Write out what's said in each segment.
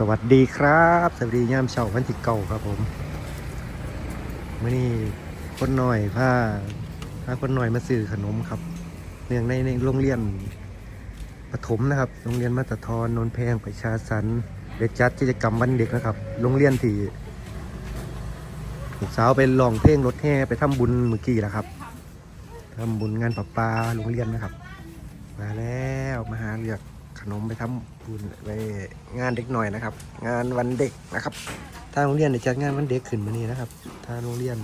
สวัสดีครับ สวัสดียามเช้าวันที่เก่าครับผมมื่อนี้คนหน่อยพาพาคนหน่อยมาซื้อขนมครับ เนื่องในในโรงเรียนประถมนะครับ โรงเรียนมาตรทอนนนแพงประชาสันเด็กจัดกิจกรรมวันเด็กนะครับ โรงเรียนที่ลูกสาวไปลองเพลงรถแห่ไปทำบุญเมื่อกี้แล้วครับทำบุญงานประปาโรงเรียนนะครับ มาแล้วมาหาเลือก ขนมไปทำบุญไปงานเด็กหน่อยนะครับ งานวันเด็กนะครับทางโรงเรียนได้จัดงานวันเด็กขึ้นมานี้นะครับทางโรงเรียน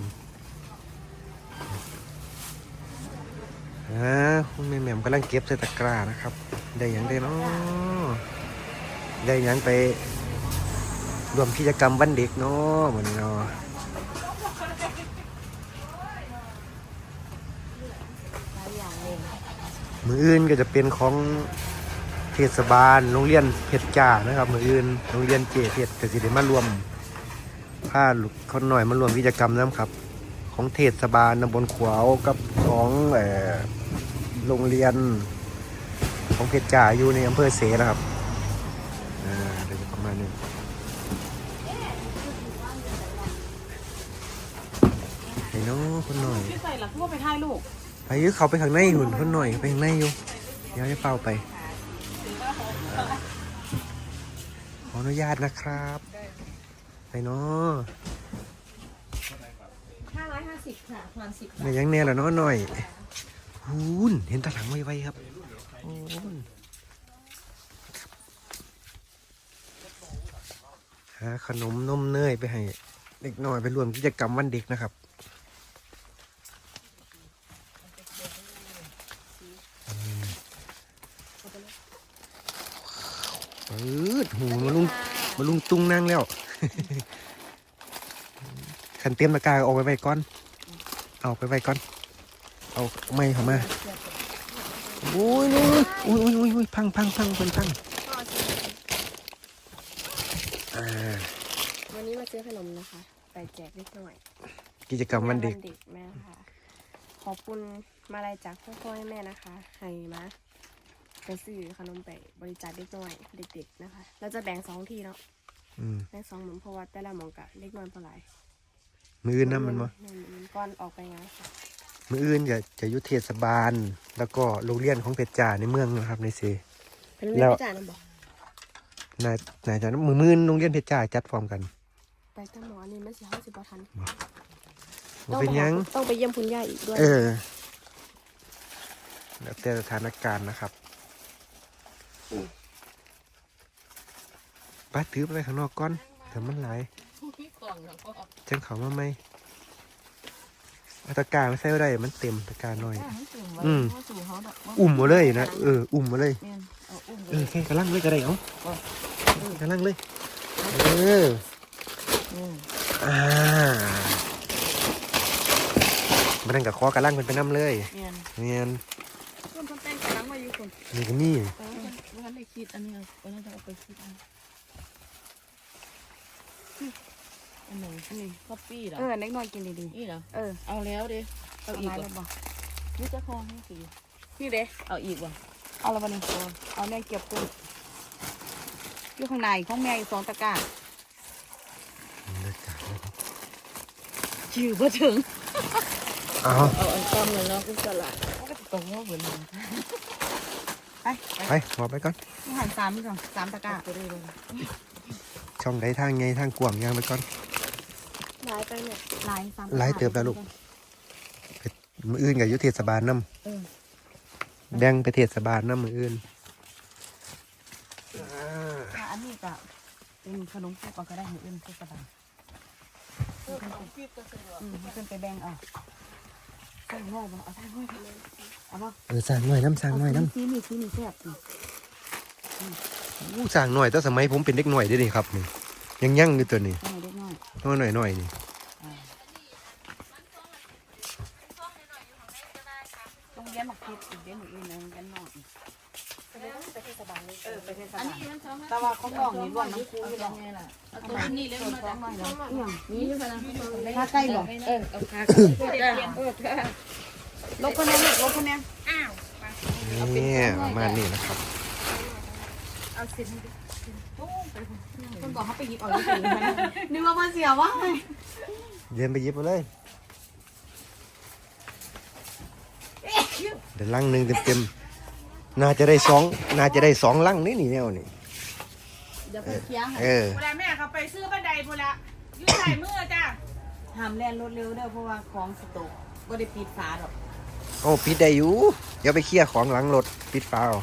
อ่าคุณแม่แหม่มกำลังเก็บใส่ตะกร้านะครับ ได้หยังได้เนาะได้หยังไปรวมกิจกรรมวันเด็กเนาะเหมือนเนาะมืออื่นก็จะเป็นของ เทศบาลโรงเรียนเพชรจ่านะครับมืออื่นโรงเรียนเจเพชรก็สิได้มารวมผ้าลูกคนหน่อยมารวมกิจกรรมน้ำครับ ของเทศบาลตำบลขวาวกับของเอ่อโรงเรียนของเพชรจ่าอยู่ในอำเภอเสนะครับอ่าเดี๋ยวจะประมาณนี้ไอ้น้องคนหน่อยพี่ใส่หลักทั่วไปถ่ายลูกไปยึดเขาไปข้างในหุ่นคนหน่อยไปข้างในอยู่เดี๋ยวจะเป่าไป ออนุญาตนะครับไปเนาะห้าร้อยห้าสิบค่ะประมาณสิบไม่ยังแน่ละเนาะหน่อยหูนเห็นตาหลังไวๆครับโอ้นหาขนมนมเนยไปให้เด็กน้อยไปรวมกิจกรรมวันเด็กนะครับ ปืดหูมาลุงมาลุงตุ้งนั่งแล้วขันเตรียมตะกร้าเอาไปไว้ก่อน เอาไปไว้ก่อน เอาไม่เข้ามาโอ้ยโอ้ยโอ้ยโอ้ยโอ้ยพังพังพังเป็นพังอ่าวันนี้มาซื้อขนมนะคะไปแจกเล็กน้อย กิจกรรมวันเด็กแม่ค่ะ ขอบคุณมาลัยจากพ่อพ่อให้แม่นะคะ ให้มา ไปซื้อขนมไปบริจาคเล็กน้อยเด็กๆนะคะ เราจะแบ่งสองทีเนาะอืมแบ่งสองหมุนเพราะว่าแต่ละหมองกะเล็กน้อยเท่าไหร่มืออื่นนะมันวะหมุนก้อนออกไปงานค่ะมืออื่นจะจะอยุเทศบาล แล้วก็โรงเรียนของเพชรจ่าในเมืองนะครับในเซเป็นแล้เรื่องวพิจารณ์นะบอกนายนายจะมือมือโรงเรียนเพชรจ่าจัดฟอร์มกัน ไปแต่หมออันนี้ไม่ใช่ห้าสิบทันบ่เป็นหยังต้องไปเยี่ยมคุณย่าอีกด้วยเออแล้วแต่สถานการณ์นะครับไป้าถือไปข้างนอกก่อนแต่มันไหลายจังเขามาไหมเอาตะกร้าไม่ใส่ไว้ได้ มันเต็มตะกร้าหน่อย อืมอุ่มมาเลยนะ เออ อุ่มมาเลย เออแค่กระลังเลยก็ได้เอากระลังเลย เอออ่ามันนั่นกับคอกระลังเป็นไปน้ำเลยเนียน คนคนแต่งกำลังมาอยู่คนนี่ก็มีเออวันนั้นคิดอันนี้วันนั้นจะเอาไปคิดอันอันไหนนี่คัพปี้เหรอเออเล็กน้อยกินดีนี่เหรอๆเออเอาแล้วดิเอาเอาอีกมาเหรแล้อวบอกนี่จะคองให้สีนี่เด้เอาอีกว่ะเอาละวันนี้เอาเนี่ยเก็บกุ้งอยู่ข้างในของแม่อีกสองตะกร้าเลืดจัดเลยครับชื่อบ่ถึงเอาเอาอันต้อมเลยเนาะกุศลาก็ ตรงว่าเหมือนกันไปไปหอบไปก่อนนี่หันสามก่อนสามตะกร้าก็ได้เลยช่องใดทางไงทางกวางยางไปก่อนลายไปเนี่ยลายสามหลายเติบแล้วลูกมืออื่นกับยุเทศบาลน้เออำแบ่งไปเทศบาลน้ำมืออื่นอันนี้ก็เป็นขนมคุกก็ได้เหมือนอื่นเทศบาลอืมขึ้นไปแบ่งเอาใส่หม้อบ่เอาใส่หม้อไปเลยเอาบ่เออสร้างหน่อยน้ำสร้างหน่อยน้ซีนี่ซีนี่แซ่บนี่ำอู้สร้างหน่อยแต่สมัยผมเป็นเด็กหน่อยเด้นี่ครับนี่ยังยั่งอยู่ตัวนี้เอาเล็กน้อยน้อยหน่อยหน่อยนี่ต้องเรียงหมักเพชรอีกเรียงหนึ่งอื่นนะโรงเรียนนอกอีก ไปเทศบาลเลยเออไปเทศบาอันลนี้มันสองแต่ว่าของน้องนี่ร่วมน้ำคูเอาอยู่ตรแล้วงนี้ล่ะเอาตัวนี้เลยมาจากเอี่ยงนี่ใช่ไหมล่ะถ้าใกล้บ่เออเอาขาลบคะแนนลูกลบคะแนนนี่ประมาณนี้นะครับเอาสิบคนบอกเขาไปหยิบเอาที่อื่นมานึกว่ามันเสียว่าเดินไปหยิบมาเลยเดี๋ยวลังหนึ่งเต็มๆ น่าจะได้สองน่าจะได้สองลังนี่นี่แนวนี่เดี๋ยวไปเคลียร์เออ เวลาแม่เขาไปซื้อบันไดพูละอยู่ใส่มือจ้ะห้ามแล่นรถเร็วเด้อเพราะว่าของสต๊อกก็ได้ปิดฝาหรอก โอ้ปิดได้อยู่ เดี๋ยวไปเคลียร์ของหลังรถปิดฟ้าเอา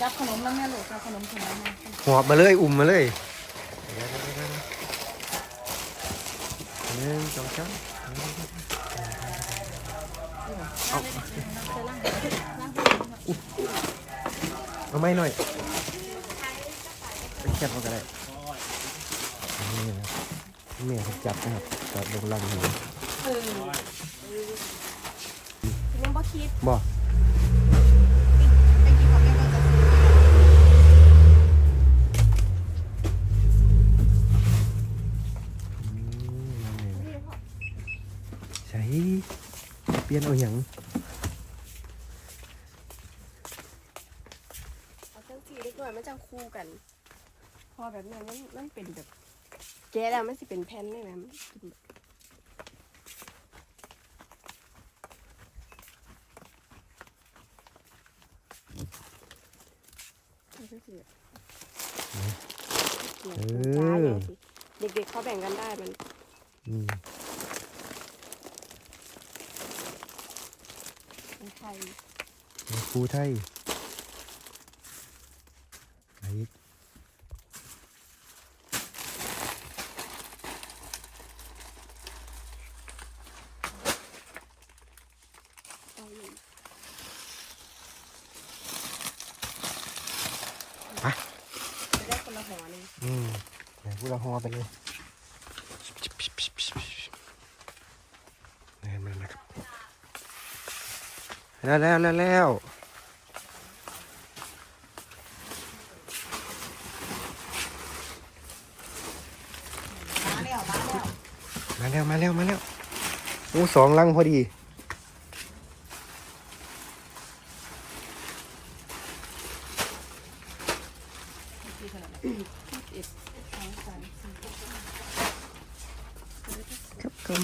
จับขนมแล้วแม่ลูกจับขนมขนมมาหอบมาเลยอุ่มมาเลยหนึ่งสองสามเอาเอาไม่หน่อยไปแคบมันก็ได้นี่นะแม่เขาจับนะครับจับลงลังอยู่ยังบ่คิดบ่ ไปกินกับแม่ก็จะซื้อ ใช่เปลี่ยนเอาอย่างเอาจังสีเล็กน้อยมันจังคู่กัน พอแบบนั้นมันมันเป็นแบบ แกะแล้วมันสิเป็นแผ่นเลยนะมันเป็นแบบเอาจังสิเนี่ยจ้าเนี่ยสิเด็กๆเขาแบ่งกันได้มัน อืม ป็นไทยครูไทยไหนอีกเอาอยู่ไปจะได้คนละหัวหนึงอืมไหนพูดละหอไปเลยนี่มันนะครับ แล้วแล้วแล้วแล้วมาแล้วมาแล้วมาแล้วมาแล้วมาแล้วโอ้สองลังพอดี ครับผม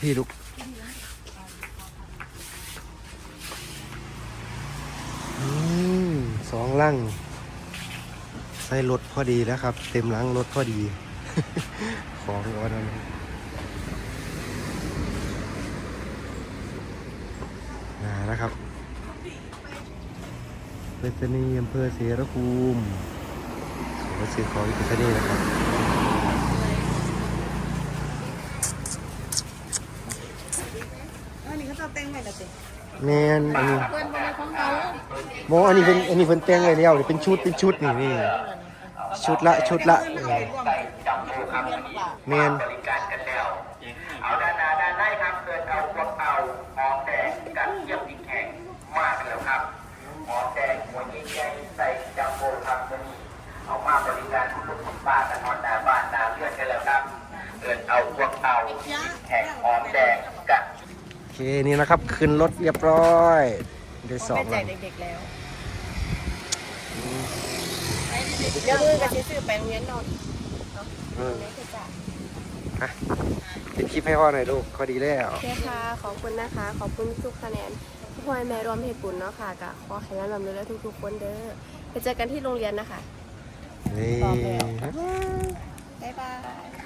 พี่ลุกสองลังใส่รถพอดีแล้วครับ เต็มลังรถพอดี ของวันนั้นนานะครับเปรษณีย์อำเภอเสรภูมิขอซื้อของอีกสักนิดนะครับ อันนี้เขาจะ แต่งใหม่ละเต็แมนอันนี้เพื่อนบนในของเขาโมอันนี้เป็นอันนี้เป็นแต่งเลยเดียวนี่เป็นชุดเป็นชุดนี่นี่ชุดละชุดละเออแมนเอาด้านหน้าด้านในครับเกิดเอาพวกเอาหอมแดงกับเทียมพริกแข็งมากเลยครับหอมแดงหัวยิ่งใหญ่ใส่จัมโบ้ครับตัวนี้เอามาบริการทุกคนบ้านและนอนหน้าบ้านหน้าเพื่อนกันแล้วครับเกิดเอาพวกเอาแข็งหอมแดงกับโอเค นี่นะครับขึ้นรถเรียบร้อยได้สองไปแจลักงเด็กๆแล้วเดี๋ยวมือกับซื้อไปโรงเรียนนอนเออไม่เคยจ่ายอะปิดคลิปให้พ่อหน่อยลูกก็ดีแล้ว โอเคค่ะ ขอบคุณนะคะ ขอบคุณทุกคะแนนทุกคนแม่รวมเหตุบุญเนาะค่ะกับขอให้ร่ำรวยทุกๆคนเด้อไปเจอกันที่โรงเรียนนะคะ นี่ บ๊ายบาย